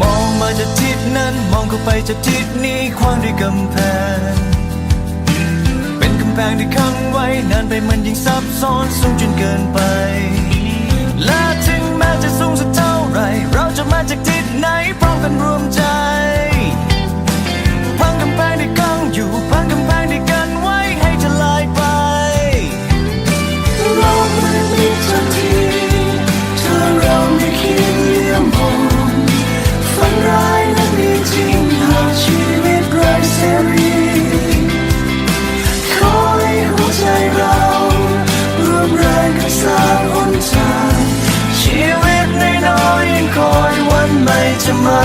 มองมาจากทิศนั้นมองเข้าไปจากทิศนี้ความด้วยกำแพง เป็นกำแพงที่ขังไว้นานไปมันยิ่งซับซ้อนสูงจนเกินไปและ มา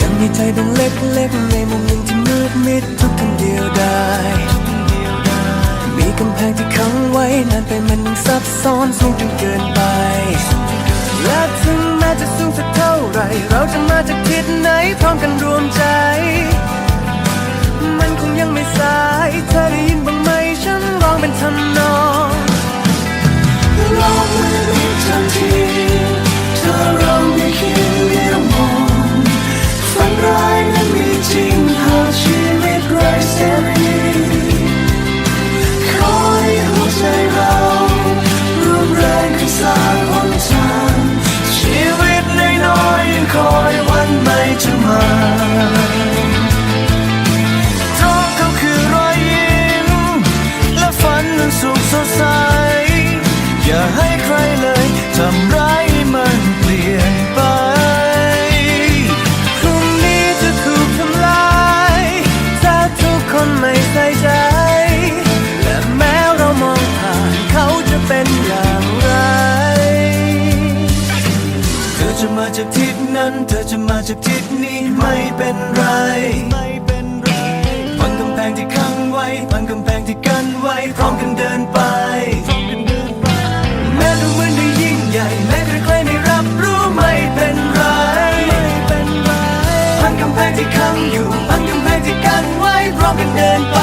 ยังมีใจดวงเล็กๆในมุมหนึ่งที่มืดมิดทุกคนเดียวได้ มีกำแพงที่ขังไว้นานไปมันยังซับซ้อนสูงจนเกินไป และถึงแม้จะสูงสักเท่าไร เราจะมาจากทิศไหนพร้อมกันรวมใจ จากทิศนั้น เธอจะมาจากทิศนี้ไม่เป็นไร ไม่เป็นไรพังกำแพงที่ขังไว้พังกำแพงที่กันไว้พร้อมกันเดินไป แม้ดูเหมือนได้ยิ่งใหญ่แม้ใครๆไม่รับรู้ไม่เป็นไรไม่เป็นไรพังกำแพงที่ขังอยู่พังกำแพงที่กันไว้พร้อมกันเดินไป